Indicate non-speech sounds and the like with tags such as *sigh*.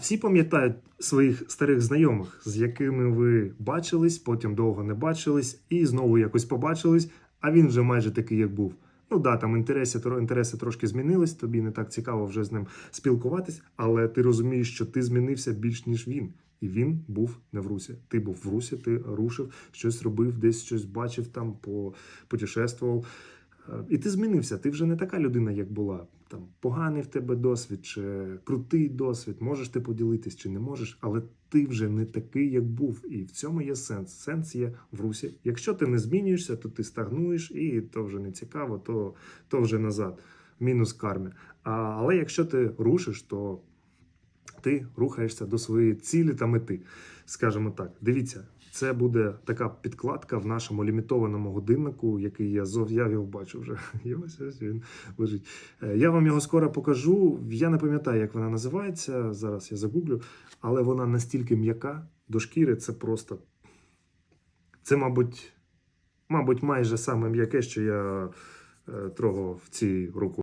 всі пам'ятають своїх старих знайомих, з якими ви бачились, потім довго не бачились, і знову якось побачились, а він вже майже такий, як був. Ну да, там інтереси, інтереси трошки змінились, тобі не так цікаво вже з ним спілкуватись, але ти розумієш, що ти змінився більш ніж він. І він був не в русі. Ти був в русі, ти рушив, щось робив, десь щось бачив там, по путешествував. І ти змінився. Ти вже не така людина, як була. Там поганий в тебе досвід, чи крутий досвід. Можеш ти поділитись чи не можеш, але ти вже не такий, як був. І в цьому є сенс. Сенс є в русі. Якщо ти не змінюєшся, то ти стагнуєш, і то вже не цікаво, то, то вже назад. Мінус карми. А, але якщо ти рушиш, то ти рухаєшся до своєї цілі та мети. Скажімо так, дивіться, це буде така підкладка в нашому лімітованому годиннику, який я зов я його бачу вже. *laughs* Ось ось він лежить. Е, Я вам його скоро покажу. Я не пам'ятаю, як вона називається. Зараз я загуглю, але вона настільки м'яка до шкіри, це просто. Це, мабуть, мабуть, майже саме м'яке, що я е, трогав в цій руку.